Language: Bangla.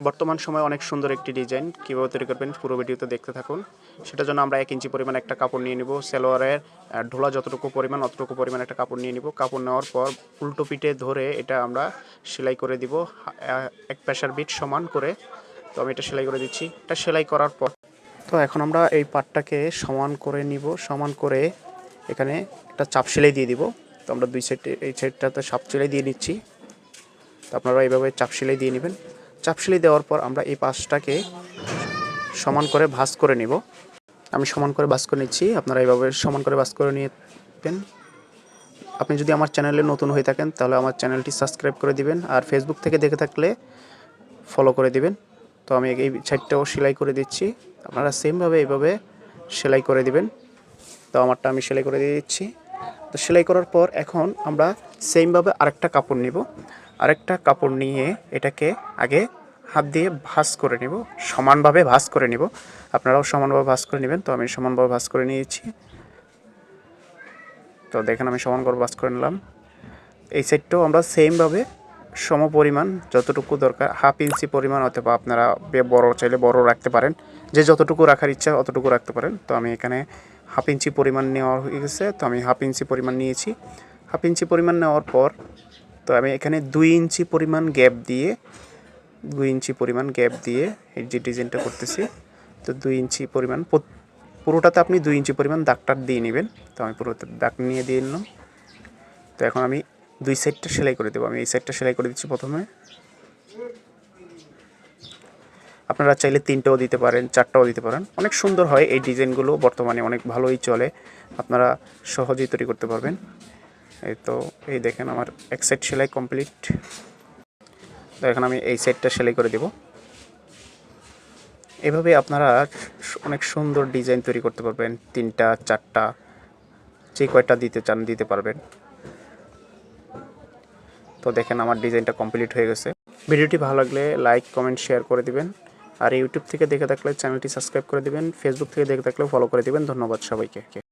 বর্তমান সময়ে অনেক সুন্দর একটি ডিজাইন। কীভাবে তৈরি করবেন পুরো ভিডিওতে দেখতে থাকুন। সেটার জন্য আমরা এক ইঞ্চি পরিমাণ একটা কাপড় নিয়ে নিব। সেলোয়ারের ঢোলা যতটুকু পরিমাণ, অতটুকু পরিমাণ একটা কাপড় নিয়ে নিব। কাপড় নেওয়ার পর উল্টো পিঠে ধরে এটা আমরা সেলাই করে দিব। এক প্রেশার বিট সমান করে। তো আমি এটা সেলাই করে দিচ্ছি। এটা সেলাই করার পর তো এখন আমরা এই পাটটাকে সমান করে নিব। সমান করে এখানে একটা চাপ সেলাই দিয়ে দিব। তো আমরা দুই সাইডে এই সাইডটাতে চাপ সেলাই দিয়ে নিচ্ছি। তো আপনারা এইভাবে চাপ সেলাই দিয়ে নেবেন। চাপ সেলাই দেওয়ার পর আমরা এই পাশটাকে সমান করে ভাঁজ করে নিব। আমি সমান করে ভাঁজ করে নিচ্ছি। আপনারা এইভাবে সমান করে ভাঁজ করে নিবেন আপনি যদি আমার চ্যানেলে নতুন হয়ে থাকেন, তাহলে আমার চ্যানেলটি সাবস্ক্রাইব করে দিবেন আর ফেসবুক থেকে দেখে থাকলে ফলো করে দিবেন। তো আমি এই সাইডটাও সেলাই করে দিচ্ছি। আপনারা সেমভাবে এইভাবে সেলাই করে দিবেন। তো আমারটা আমি সেলাই করে দিয়ে দিচ্ছি। তো সেলাই করার পর এখন আমরা সেমভাবে আরেকটা কাপড় নিব। আরেকটা কাপড় নিয়ে এটাকে আগে হাত দিয়ে ভাঁজ করে নিব, সমানভাবে ভাঁজ করে নিব। আপনারাও সমানভাবে ভাঁজ করে নেবেন, তো আমি সমানভাবে ভাঁজ করে নিয়েছি। তো দেখেন আমি সমান করে ভাঁজ করে নিলাম। এই সাইডটাও আমরা সেমভাবে সম পরিমাণ যতটুকু দরকার, হাফ ইঞ্চি পরিমাণ অথবা আপনারা বড় চাইলে বড় রাখতে পারেন। যে যতটুকু রাখার ইচ্ছা অতটুকু রাখতে পারেন। তো আমি এখানে হাফ ইঞ্চি পরিমাণ নেওয়া হয়ে গেছে, তো আমি হাফ ইঞ্চি পরিমাণ নিয়েছি। হাফ ইঞ্চি পরিমাণ নেওয়ার পর তো আমি এখানে দুই ইঞ্চি পরিমাণ গ্যাপ দিয়ে, দুই ইঞ্চি পরিমাণ গ্যাপ দিয়ে এই যে ডিজাইনটা করতেছি, তো দুই ইঞ্চি পরিমাণ পুরোটাতে আপনি দুই ইঞ্চি পরিমাণ দাগটা দিয়ে নেবেন। তো আমি পুরোটা দাগ নিয়ে দিয়ে নিলাম। তো এখন আমি দুই সাইডটা সেলাই করে দেবো। আমি এই সাইডটা সেলাই করে দিচ্ছি প্রথমে। আপনারা চাইলে তিনটাও দিতে পারেন, চারটাও দিতে পারেন। অনেক সুন্দর হয় এই ডিজাইনগুলো, বর্তমানে অনেক ভালোই চলে। আপনারা সহজেই তৈরি করতে পারবেন। এই তো, এই দেখেন আমার এক সাইড সেলাই কমপ্লিট তো এখন আমি এই সাইডটা সেলাই করে দেব। এভাবে আপনারা অনেক সুন্দর ডিজাইন তৈরি করতে পারবেন, তিনটা, চারটা, যে কয়টা দিতে চান দিতে পারবেন। তো দেখেন আমার ডিজাইনটা কমপ্লিট হয়ে গেছে। ভিডিওটি ভালো লাগলে লাইক কমেন্ট শেয়ার করে দিবেন। আর ইউটিউব থেকে দেখে থাকলে চ্যানেলটি সাবস্ক্রাইব করে দিবেন। ফেসবুক থেকে দেখে থাকলে ফলো করে দিবেন। ধন্যবাদ সবাইকে।